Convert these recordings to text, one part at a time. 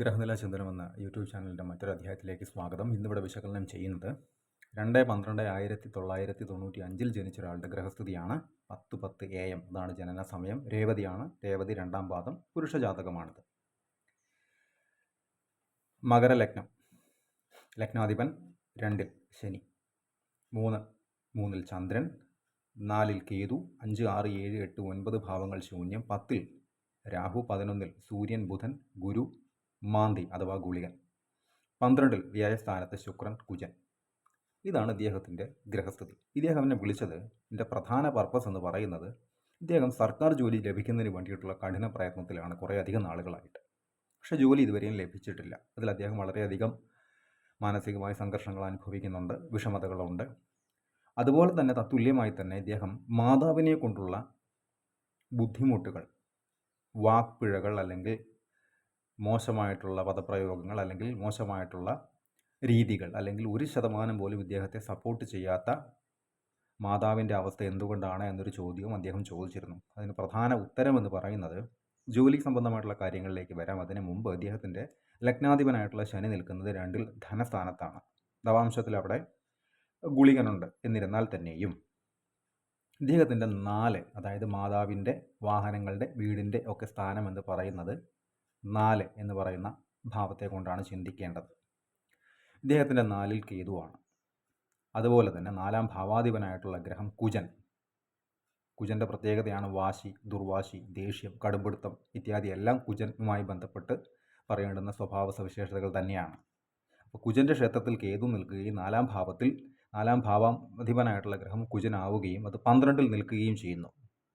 ഗ്രഹനില ചിന്തനം എന്ന യൂട്യൂബ് ചാനലിന്റെ മറ്റൊരു അധ്യായത്തിലേക്ക് സ്വാഗതം. ഇന്നിവിടെ വിശകലനം ചെയ്യുന്നത് രണ്ട് പന്ത്രണ്ട് ആയിരത്തി തൊള്ളായിരത്തി തൊണ്ണൂറ്റി അഞ്ചിൽ ജനിച്ച ഒരാളുടെ ഗ്രഹസ്ഥിതിയാണ്. പത്ത് പത്ത് എ എം അതാണ് ജനന സമയം. രേവതിയാണ്. രേവതി രണ്ടാം പാദം. പുരുഷ ജാതകമാണിത് മകരലഗ്നം. ലഗ്നാധിപൻ രണ്ടിൽ ശനി. മൂന്ന് മൂന്നിൽ ചന്ദ്രൻ. നാലിൽ കേതു. അഞ്ച് ആറ് ഏഴ് എട്ട് ഒൻപത് ഭാവങ്ങൾ ശൂന്യം. പത്തിൽ രാഹു പതിനൊന്നിൽ സൂര്യൻ ബുധൻ ഗുരു മാന്തി അഥവാ ഗുളികൻ. പന്ത്രണ്ടിൽ വ്യയസ്ഥാനത്ത് ശുക്രൻ കുജൻ. ഇതാണ് ഇദ്ദേഹത്തിന്റെ ഗ്രഹസ്ഥിതി. ഇദ്ദേഹം എന്നെ വിളിച്ചത് എന്റെ പ്രധാന പർപ്പസ് എന്ന് പറയുന്നത് ഇദ്ദേഹം സർക്കാർ ജോലി ലഭിക്കുന്നതിന് വേണ്ടിയിട്ടുള്ള കഠിന പ്രയത്നത്തിലാണ് കുറേയധികം നാളുകളായിട്ട്. പക്ഷേ ജോലി ഇതുവരെയും ലഭിച്ചിട്ടില്ല. അതിൽ അദ്ദേഹം വളരെയധികം മാനസികമായ സംഘർഷങ്ങൾ അനുഭവിക്കുന്നുണ്ട് വിഷമതകളുണ്ട്. അതുപോലെ തന്നെ തത്തുല്യമായി തന്നെ ഇദ്ദേഹം മാതാവിനെ കൊണ്ടുള്ള ബുദ്ധിമുട്ടുകൾ വാക്പിഴകൾ അല്ലെങ്കിൽ മോശമായിട്ടുള്ള പദപ്രയോഗങ്ങൾ അല്ലെങ്കിൽ മോശമായിട്ടുള്ള രീതികൾ അല്ലെങ്കിൽ ഒരു ശതമാനം പോലും ഇദ്ദേഹത്തെ സപ്പോർട്ട് ചെയ്യാത്ത മാതാവിന്റെ അവസ്ഥ എന്തുകൊണ്ടാണ് എന്നൊരു ചോദ്യവും അദ്ദേഹം ചോദിച്ചിരുന്നു. അതിന് പ്രധാന ഉത്തരമെന്ന് പറയുന്നത് ജോലി സംബന്ധമായിട്ടുള്ള കാര്യങ്ങളിലേക്ക് വരാം. അതിന് മുമ്പ് അദ്ദേഹത്തിന്റെ ലഗ്നാധിപനായിട്ടുള്ള ശനി നിൽക്കുന്നത് രണ്ടിൽ ധനസ്ഥാനത്താണ്. ദവാംശത്തിൽ അവിടെ ഗുളികനുണ്ട് എന്നിരുന്നാൽ തന്നെയും ഇദ്ദേഹത്തിന്റെ നാല് അതായത് മാതാവിന്റെ വാഹനങ്ങളുടെ വീടിന്റെ ഒക്കെ സ്ഥാനം എന്ന് പറയുന്നത് നാല് എന്ന് പറയുന്ന ഭാവത്തെ കൊണ്ടാണ് ചിന്തിക്കേണ്ടത്. ഇദ്ദേഹത്തിന്റെ നാലിൽ കേതുവാണ്. അതുപോലെ തന്നെ നാലാം ഭാവാധിപനായിട്ടുള്ള ഗ്രഹം കുജൻ. കുജന്റെ പ്രത്യേകതയാണ് വാശി ദുർവാശി ദേഷ്യം കടുംപിടുത്തം ഇത്യാദി എല്ലാം കുജനുമായി ബന്ധപ്പെട്ട് പറയേണ്ടുന്ന സ്വഭാവ സവിശേഷതകൾ തന്നെയാണ്. അപ്പോൾ കുജന്റെ ക്ഷേത്രത്തിൽ കേതു നിൽക്കുകയും നാലാം ഭാവത്തിൽ നാലാം ഭാവാധിപനായിട്ടുള്ള ഗ്രഹം കുജനാവുകയും അത് പന്ത്രണ്ടിൽ നിൽക്കുകയും ചെയ്യുന്നു.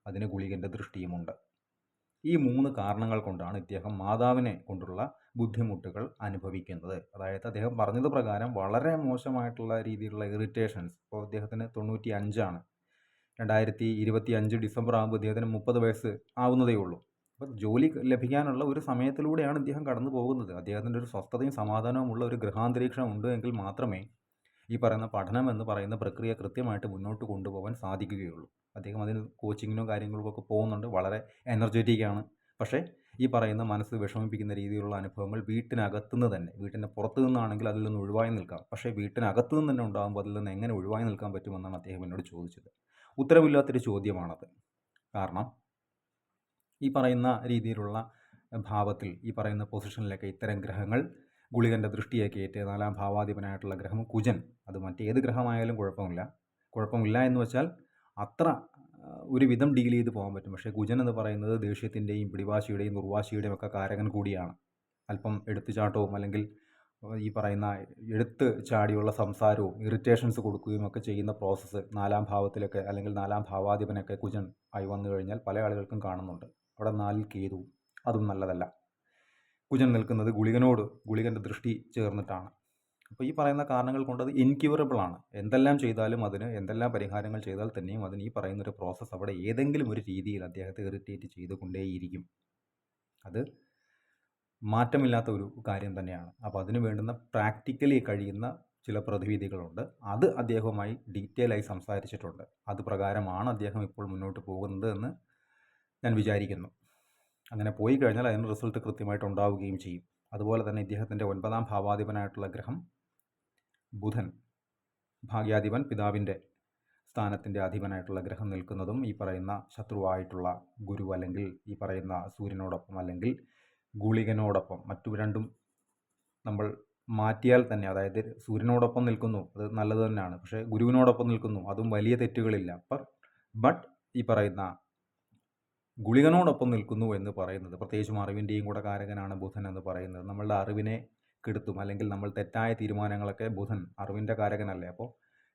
അതിന് ഗുളികന്റെ ദൃഷ്ടിയുമുണ്ട്. ഈ മൂന്ന് കാരണങ്ങൾ കൊണ്ടാണ് ഇദ്ദേഹം മാതാവിനെ കൊണ്ടുള്ള ബുദ്ധിമുട്ടുകൾ അനുഭവിക്കുന്നത്. അതായത് അദ്ദേഹം പറഞ്ഞത് പ്രകാരം വളരെ മോശമായിട്ടുള്ള രീതിയിലുള്ള ഇറിറ്റേഷൻസ് ഇപ്പോൾ അദ്ദേഹത്തിന് തൊണ്ണൂറ്റി അഞ്ചാണ് രണ്ടായിരത്തി ഇരുപത്തി അഞ്ച് ഡിസംബർ ആകുമ്പോൾ അദ്ദേഹത്തിന് മുപ്പത് വയസ്സ് ആവുന്നതേ ഉള്ളൂ. അപ്പോൾ ജോലി ലഭിക്കാനുള്ള ഒരു സമയത്തിലൂടെയാണ് ഇദ്ദേഹം കടന്നു പോകുന്നത് അദ്ദേഹത്തിന്റെ ഒരു സ്വസ്ഥതയും സമാധാനവും ഉള്ള ഒരു ഗൃഹാന്തരീക്ഷം ഉണ്ട് എങ്കിൽ മാത്രമേ ഈ പറയുന്ന പഠനം എന്ന് പറയുന്ന പ്രക്രിയ കൃത്യമായിട്ട് മുന്നോട്ട് കൊണ്ടുപോകാൻ സാധിക്കുകയുള്ളൂ. അദ്ദേഹം അതിന് കോച്ചിങ്ങിനോ കാര്യങ്ങൾക്കോ ഒക്കെ പോകുന്നുണ്ട്. വളരെ എനർജറ്റിക്കാണ് പക്ഷേ ഈ പറയുന്ന മനസ്സ് വിഷമിപ്പിക്കുന്ന രീതിയിലുള്ള അനുഭവങ്ങൾ വീട്ടിനകത്തുനിന്ന് തന്നെ വീട്ടിന്റെ പുറത്തു നിന്നാണെങ്കിൽ അതിൽ നിന്ന് ഒഴിവായി നിൽക്കാം. പക്ഷേ വീട്ടിനകത്തു നിന്ന് തന്നെ ഉണ്ടാകുമ്പോൾ അതിൽ നിന്ന് എങ്ങനെ ഒഴിവായി നിൽക്കാൻ പറ്റുമെന്നാണ് അദ്ദേഹം എന്നോട് ചോദിച്ചത്. ഉത്തരവില്ലാത്തൊരു ചോദ്യമാണത്. കാരണം ഈ പറയുന്ന രീതിയിലുള്ള ഭാവത്തിൽ ഈ പറയുന്ന പൊസിഷനിലൊക്കെ ഇത്തരം ഗ്രഹങ്ങൾ ഗുളികന്റെ ദൃഷ്ടിയൊക്കെ ഏറ്റ് നാലാം ഭാവാധിപനായിട്ടുള്ള ഗ്രഹം കുജൻ. അത് മറ്റേത് ഗ്രഹമായാലും കുഴപ്പമില്ല. കുഴപ്പമില്ല എന്ന് വെച്ചാൽ അത്ര ഒരുവിധം ഡീൽ ചെയ്ത് പോകാൻ പറ്റും. പക്ഷേ കുജൻ എന്ന് പറയുന്നത് ദേഷ്യത്തിന്റെയും പിടിവാശിയുടെയും ദുർവാശിയുടെയും ഒക്കെ കാരകൻ കൂടിയാണ്. അല്പം എടുത്തുചാട്ടവും അല്ലെങ്കിൽ ഈ പറയുന്ന എടുത്ത് ചാടിയുള്ള സംസാരവും ഇറിറ്റേഷൻസ് കൊടുക്കുകയും ഒക്കെ ചെയ്യുന്ന പ്രോസസ്സ് നാലാം ഭാവത്തിലൊക്കെ അല്ലെങ്കിൽ നാലാം ഭാവാധിപനൊക്കെ കുജൻ ആയി വന്നു കഴിഞ്ഞാൽ പല ആളുകൾക്കും കാണുന്നുണ്ട്. അവിടെ നാലിൽ കേതു അതും നല്ലതല്ല. കുജൻ നിൽക്കുന്നത് ഗുളികനോട് ഗുളികന്റെ ദൃഷ്ടി ചേർന്നിട്ടാണ്. അപ്പോൾ ഈ പറയുന്ന കാരണങ്ങൾ കൊണ്ട് അത് ഇൻക്യൂറബിൾ ആണ്. എന്തെല്ലാം ചെയ്താലും അതിന് എന്തെല്ലാം പരിഹാരങ്ങൾ ചെയ്താൽ തന്നെയും അതിന് ഈ പറയുന്ന ഒരു പ്രോസസ്സ് അവിടെ ഏതെങ്കിലും ഒരു രീതിയിൽ അദ്ദേഹത്തെ ഇറിറ്റേറ്റ് ചെയ്തുകൊണ്ടേയിരിക്കും. അത് മാറ്റമില്ലാത്ത ഒരു കാര്യം തന്നെയാണ്. അപ്പോൾ അതിന് വേണ്ടുന്ന പ്രാക്ടിക്കലി കഴിയുന്ന ചില പ്രതിവിധികളുണ്ട്. അത് അദ്ദേഹവുമായി ഡീറ്റെയിൽ ആയി സംസാരിച്ചിട്ടുണ്ട്. അത് പ്രകാരമാണ് അദ്ദേഹം ഇപ്പോൾ മുന്നോട്ട് പോകുന്നത് എന്ന് ഞാൻ വിചാരിക്കുന്നു. അങ്ങനെ പോയി കഴിഞ്ഞാൽ അതിന് റിസൾട്ട് കൃത്യമായിട്ട് ഉണ്ടാവുകയും ചെയ്യും. അതുപോലെ തന്നെ ഇദ്ദേഹത്തിന്റെ ഒൻപതാം ഭാവാധിപനായിട്ടുള്ള ഗ്രഹം ബുധൻ ഭാഗ്യാധിപൻ പിതാവിന്റെ സ്ഥാനത്തിന്റെ അധിപനായിട്ടുള്ള ഗ്രഹം നിൽക്കുന്നതും ഈ പറയുന്ന ശത്രുവായിട്ടുള്ള ഗുരു അല്ലെങ്കിൽ ഈ പറയുന്ന സൂര്യനോടൊപ്പം അല്ലെങ്കിൽ ഗുളികനോടൊപ്പം മറ്റു രണ്ടും നമ്മൾ മാറ്റിയാൽ തന്നെ അതായത് സൂര്യനോടൊപ്പം നിൽക്കുന്നു അത് നല്ലത് തന്നെയാണ്. പക്ഷേ ഗുരുവിനോടൊപ്പം നിൽക്കുന്നു അതും വലിയ തെറ്റുകളില്ല. ബട്ട് ഈ പറയുന്ന ഗുളികനോടൊപ്പം നിൽക്കുന്നു എന്ന് പറയുന്നത് പ്രത്യേകിച്ചും അറിവിന്റെയും കൂടെ കാരകനാണ് ബുധൻ എന്ന് പറയുന്നത്. നമ്മളുടെ അറിവിനെ കെടുത്തും അല്ലെങ്കിൽ നമ്മൾ തെറ്റായ തീരുമാനങ്ങളൊക്കെ ബുധൻ അറിവിന്റെ കാരകനല്ലേ? അപ്പോൾ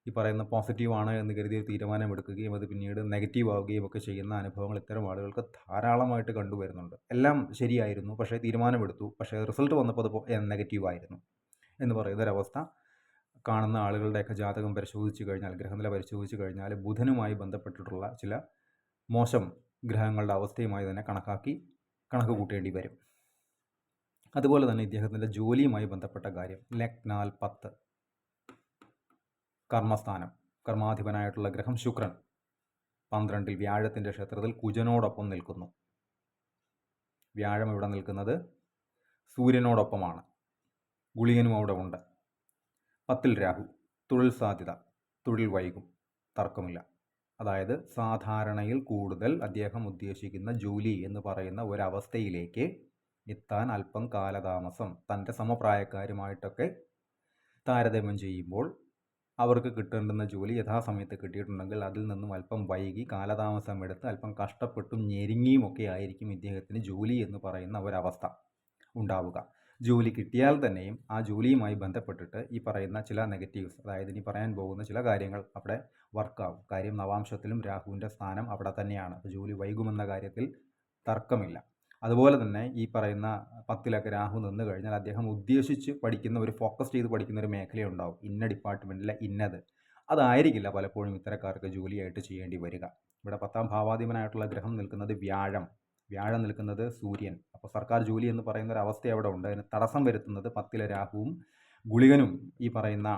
ഈ പറയുന്ന പോസിറ്റീവ് ആണ് എന്ന് കരുതി തീരുമാനമെടുക്കുകയും അത് പിന്നീട് നെഗറ്റീവ് ആവുകയും ഒക്കെ ചെയ്യുന്ന അനുഭവങ്ങൾ ഇത്തരം ആളുകൾക്ക് ധാരാളമായിട്ട് കണ്ടുവരുന്നുണ്ട്. എല്ലാം ശരിയായിരുന്നു പക്ഷേ തീരുമാനമെടുത്തു. പക്ഷേ റിസൾട്ട് വന്നപ്പോൾ അത് നെഗറ്റീവ് ആയിരുന്നു എന്ന് പറയുന്ന ഒരവസ്ഥ കാണുന്ന ആളുകളുടെയൊക്കെ ജാതകം പരിശോധിച്ച് കഴിഞ്ഞാൽ ഗ്രഹനില പരിശോധിച്ച് കഴിഞ്ഞാൽ ബുധനുമായി ബന്ധപ്പെട്ടിട്ടുള്ള ചില മോശം ഗ്രഹങ്ങളുടെ അവസ്ഥയുമായി തന്നെ കണക്കാക്കി കണക്ക് കൂട്ടേണ്ടി വരും. അതുപോലെ തന്നെ ഇദ്ദേഹത്തിന്റെ ജോലിയുമായി ബന്ധപ്പെട്ട കാര്യം ലഗ്നാൽ പത്ത്. കർമ്മസ്ഥാനം. കർമാധിപനായിട്ടുള്ള ഗ്രഹം ശുക്രൻ. പന്ത്രണ്ടിൽ വ്യാഴത്തിന്റെ ക്ഷേത്രത്തിൽ കുജനോടൊപ്പം നിൽക്കുന്നു. വ്യാഴം ഇവിടെ നിൽക്കുന്നത് സൂര്യനോടൊപ്പമാണ്. ഗുളികനും അവിടെ ഉണ്ട്. പത്തിൽ രാഹു. തൊഴിൽ സാധ്യത. തൊഴിൽ വൈകും. തർക്കമില്ല. അതായത് സാധാരണയിൽ കൂടുതൽ അദ്ദേഹം ഉദ്ദേശിക്കുന്ന ജോലി എന്ന് പറയുന്ന ഒരവസ്ഥയിലേക്ക് എത്താൻ അല്പം കാലതാമസം തന്റെ സമപ്രായക്കാരുമായിട്ടൊക്കെ താരതമ്യം ചെയ്യുമ്പോൾ അവർക്ക് കിട്ടേണ്ടുന്ന ജോലി യഥാസമയത്ത് കിട്ടിയിട്ടുണ്ടെങ്കിൽ അതിൽ നിന്നും അല്പം വൈകി കാലതാമസം എടുത്ത് അല്പം കഷ്ടപ്പെട്ടും ഞെരുങ്ങിയും ഒക്കെ ആയിരിക്കും ഇദ്ദേഹത്തിന് ജോലി എന്ന് പറയുന്ന ഒരവസ്ഥ ഉണ്ടാവുക. ജോലി കിട്ടിയാൽ തന്നെയും ആ ജോലിയുമായി ബന്ധപ്പെട്ടിട്ട് ഈ പറയുന്ന ചില നെഗറ്റീവ്സ് അതായത് ഇനി പറയാൻ പോകുന്ന ചില കാര്യങ്ങൾ അവിടെ വർക്കാവും കാര്യം നവാംശത്തിലും രാഹുവിന്റെ സ്ഥാനം അവിടെ തന്നെയാണ്. ജോലി വൈകുമെന്ന കാര്യത്തിൽ തർക്കമില്ല. അതുപോലെ തന്നെ ഈ പറയുന്ന പത്തിലൊക്കെ രാഹു നിന്ന് കഴിഞ്ഞാൽ അദ്ദേഹം ഉദ്ദേശിച്ച് പഠിക്കുന്ന ഒരു ഫോക്കസ് ചെയ്ത് പഠിക്കുന്ന ഒരു മേഖലയുണ്ടാവും. ഇന്ന ഡിപ്പാർട്ട്മെന്റിലെ ഇന്നത്. അതായിരിക്കില്ല പലപ്പോഴും ഇത്തരക്കാർക്ക് ജോലിയായിട്ട് ചെയ്യേണ്ടി വരിക. ഇവിടെ പത്താം ഭാവാധിപനായിട്ടുള്ള ഗ്രഹം നിൽക്കുന്നത് വ്യാഴം. വ്യാഴം നിൽക്കുന്നത് സൂര്യൻ. അപ്പോൾ സർക്കാർ ജോലി എന്ന് പറയുന്ന ഒരു അവസ്ഥ അവിടെ ഉണ്ട്. അതിന് തടസ്സം വരുത്തുന്നത് പത്തിലെ രാഹുവും ഗുളികനും ഈ പറയുന്ന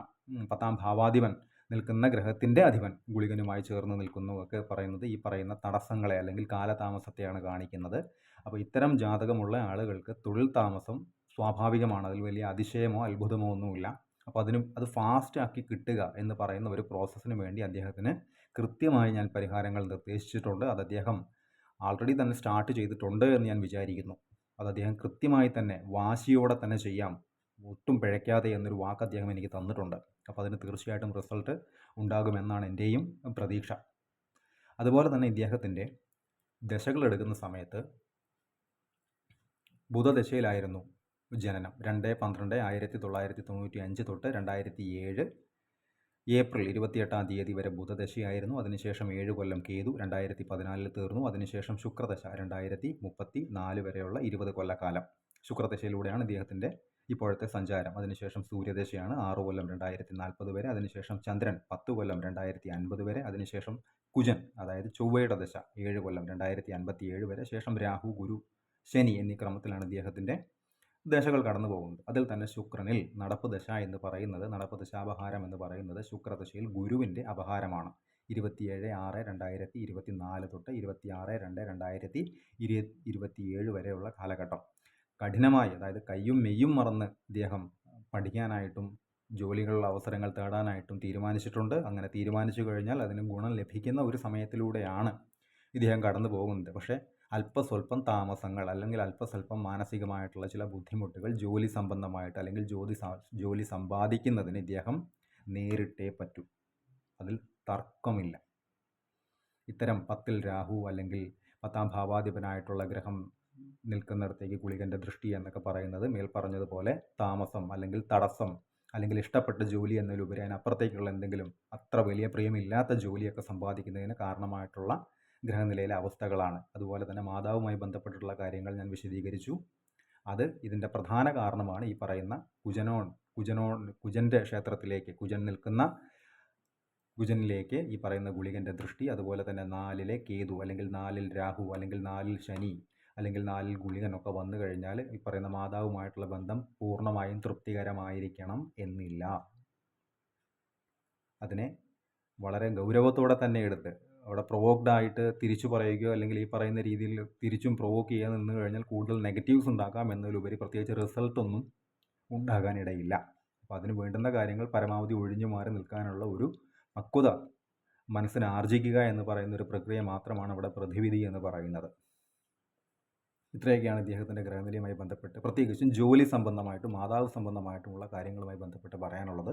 പത്താം ഭാവാധിപൻ നിൽക്കുന്ന ഗ്രഹത്തിന്റെ അധിപൻ ഗുളികനുമായി ചേർന്ന് നിൽക്കുന്നു ഒക്കെ പറയുന്നത് ഈ പറയുന്ന തടസ്സങ്ങളെ അല്ലെങ്കിൽ കാലതാമസത്തെയാണ് കാണിക്കുന്നത്. അപ്പോൾ ഇത്തരം ജാതകമുള്ള ആളുകൾക്ക് തൊഴിൽ താമസം സ്വാഭാവികമാണ്. അതിൽ വലിയ അതിശയമോ അത്ഭുതമോ ഒന്നുമില്ല. അപ്പോൾ അതിന് അത് ഫാസ്റ്റ് ആക്കി കിട്ടുക എന്ന് പറയുന്ന ഒരു പ്രോസസ്സിന് വേണ്ടി അദ്ദേഹത്തിന് കൃത്യമായി ഞാൻ പരിഹാരങ്ങൾ നിർദ്ദേശിച്ചിട്ടുണ്ട്. അത് അദ്ദേഹം ആൾറെഡി തന്നെ സ്റ്റാർട്ട് ചെയ്തിട്ടുണ്ട് എന്ന് ഞാൻ വിചാരിക്കുന്നു. അത് അദ്ദേഹം കൃത്യമായി തന്നെ വാശിയോടെ തന്നെ ചെയ്യാം. ഒട്ടും പിഴയ്ക്കാതെ എന്നൊരു വാക്ക് അദ്ദേഹം എനിക്ക് തന്നിട്ടുണ്ട്. അപ്പോൾ അതിന് തീർച്ചയായിട്ടും റിസൾട്ട് ഉണ്ടാകുമെന്നാണ് എന്റെയും പ്രതീക്ഷ. അതുപോലെ തന്നെ ഇദ്ദേഹത്തിന്റെ ദശകളെടുക്കുന്ന സമയത്ത് ബുധദശയിലായിരുന്നു ജനനം. രണ്ട് പന്ത്രണ്ട് ആയിരത്തി തൊള്ളായിരത്തി തൊണ്ണൂറ്റി അഞ്ച് തൊട്ട് രണ്ടായിരത്തി ഏഴ് ഏപ്രിൽ ഇരുപത്തിയെട്ടാം തീയതി വരെ ബുധദശയായിരുന്നു. അതിനുശേഷം ഏഴ് കൊല്ലം കേതു രണ്ടായിരത്തി പതിനാലിൽ തീർന്നു. അതിനുശേഷം ശുക്രദശ രണ്ടായിരത്തി മുപ്പത്തി നാല് വരെയുള്ള ഇരുപത് കൊല്ലക്കാലം. ശുക്രദശയിലൂടെയാണ് ഇദ്ദേഹത്തിന്റെ ഇപ്പോഴത്തെ സഞ്ചാരം. അതിനുശേഷം സൂര്യദശയാണ് ആറ് കൊല്ലം രണ്ടായിരത്തി നാൽപ്പത് വരെ. അതിനുശേഷം ചന്ദ്രൻ പത്ത് കൊല്ലം രണ്ടായിരത്തി അൻപത് വരെ. അതിനുശേഷം കുജൻ അതായത് ചൊവ്വയുടെ ദശ ഏഴ് കൊല്ലം രണ്ടായിരത്തി അൻപത്തി ഏഴ് വരെ. ശേഷം രാഹു ഗുരു ശനി എന്നീ ക്രമത്തിലാണ് ഇദ്ദേഹത്തിന്റെ ദശകൾ കടന്നു പോകുന്നത് അതിൽ തന്നെ ശുക്രനിൽ നടപ്പ് ദശ എന്ന് പറയുന്നത് നടപ്പ് ദശാപഹാരം എന്ന് പറയുന്നത് ശുക്രദശയിൽ ഗുരുവിന്റെ അപഹാരമാണ്. ഇരുപത്തിയേഴ് ആറ് രണ്ടായിരത്തി ഇരുപത്തി നാല് തൊട്ട് ഇരുപത്തി ആറ് രണ്ട് രണ്ടായിരത്തി ഇരു ഇരുപത്തിയേഴ് വരെയുള്ള കാലഘട്ടം. കഠിനമായി അതായത് കയ്യും മെയ്യും മറന്ന് ഇദ്ദേഹം പഠിക്കാനായിട്ടും ജോലികളുള്ള അവസരങ്ങൾ തേടാനായിട്ടും തീരുമാനിച്ചിട്ടുണ്ട്. അങ്ങനെ തീരുമാനിച്ചു കഴിഞ്ഞാൽ അതിന് ഗുണം ലഭിക്കുന്ന ഒരു സമയത്തിലൂടെയാണ് ഇദ്ദേഹം കടന്നു പോകുന്നത്. പക്ഷേ അല്പസ്വല്പം താമസങ്ങൾ അല്ലെങ്കിൽ അല്പസ്വല്പം മാനസികമായിട്ടുള്ള ചില ബുദ്ധിമുട്ടുകൾ ജോലി സംബന്ധമായിട്ട് അല്ലെങ്കിൽ ജോലി ജോലി സമ്പാദിക്കുന്നതിന് ഇദ്ദേഹം നേരിട്ടേ പറ്റൂ. അതിൽ തർക്കമില്ല. ഇത്തരം പത്തിൽ രാഹു അല്ലെങ്കിൽ പത്താം ഭാവാധിപനായിട്ടുള്ള ഗ്രഹം നിൽക്കുന്നിടത്തേക്ക് ഗുളികന്റെ ദൃഷ്ടി എന്നൊക്കെ പറയുന്നത് മേൽ പറഞ്ഞതുപോലെ താമസം അല്ലെങ്കിൽ തടസ്സം അല്ലെങ്കിൽ ഇഷ്ടപ്പെട്ട ജോലി എന്നതിലുപരി അതിനപ്പുറത്തേക്കുള്ള എന്തെങ്കിലും അത്ര വലിയ പ്രിയമില്ലാത്ത ജോലിയൊക്കെ സമ്പാദിക്കുന്നതിന് കാരണമായിട്ടുള്ള ഗ്രഹനിലയിലെ അവസ്ഥകളാണ്. അതുപോലെ തന്നെ മാതാവുമായി ബന്ധപ്പെട്ടിട്ടുള്ള കാര്യങ്ങൾ ഞാൻ വിശദീകരിച്ചു. അത് ഇതിന്റെ പ്രധാന കാരണമാണ് ഈ പറയുന്ന കുജനോൺ കുജനോൺ കുജന്റെ ക്ഷേത്രത്തിലേക്ക് കുജൻ നിൽക്കുന്ന കുജനിലേക്ക് ഈ പറയുന്ന ഗുളികന്റെ ദൃഷ്ടി അതുപോലെ തന്നെ നാലിലെ കേതു അല്ലെങ്കിൽ നാലിൽ രാഹു അല്ലെങ്കിൽ നാലിൽ ശനി അല്ലെങ്കിൽ നാലിൽ ഗുളികനൊക്കെ വന്നു കഴിഞ്ഞാൽ ഈ പറയുന്ന മാതാവുമായിട്ടുള്ള ബന്ധം പൂർണമായും തൃപ്തികരമായിരിക്കണം എന്നില്ല. അതിനെ വളരെ ഗൗരവത്തോടെ തന്നെ എടുത്ത് അവിടെ പ്രൊവോക്ഡ് ആയിട്ട് തിരിച്ചു പറയുകയോ അല്ലെങ്കിൽ ഈ പറയുന്ന രീതിയിൽ തിരിച്ചും പ്രൊവോക്ക് ചെയ്യാൻ നിന്ന് കഴിഞ്ഞാൽ കൂടുതൽ നെഗറ്റീവ്സ് ഉണ്ടാക്കാം എന്നതിലുപരി പ്രത്യേകിച്ച് റിസൾട്ടൊന്നും ഉണ്ടാകാനിടയില്ല അപ്പോൾ അതിന് വേണ്ടുന്ന കാര്യങ്ങൾ പരമാവധി ഒഴിഞ്ഞു മാറി നിൽക്കാനുള്ള ഒരു പക്വത മനസ്സിന് ആർജിക്കുക എന്ന് പറയുന്ന ഒരു പ്രക്രിയ മാത്രമാണ് അവിടെ പ്രതിവിധി എന്ന് പറയുന്നത്. ഇത്രയൊക്കെയാണ് ഇദ്ദേഹത്തിന്റെ ഗ്രഹനിലയുമായി ബന്ധപ്പെട്ട് പ്രത്യേകിച്ചും ജോലി സംബന്ധമായിട്ടും മാതാവ് സംബന്ധമായിട്ടുമുള്ള കാര്യങ്ങളുമായി ബന്ധപ്പെട്ട് പറയാനുള്ളത്.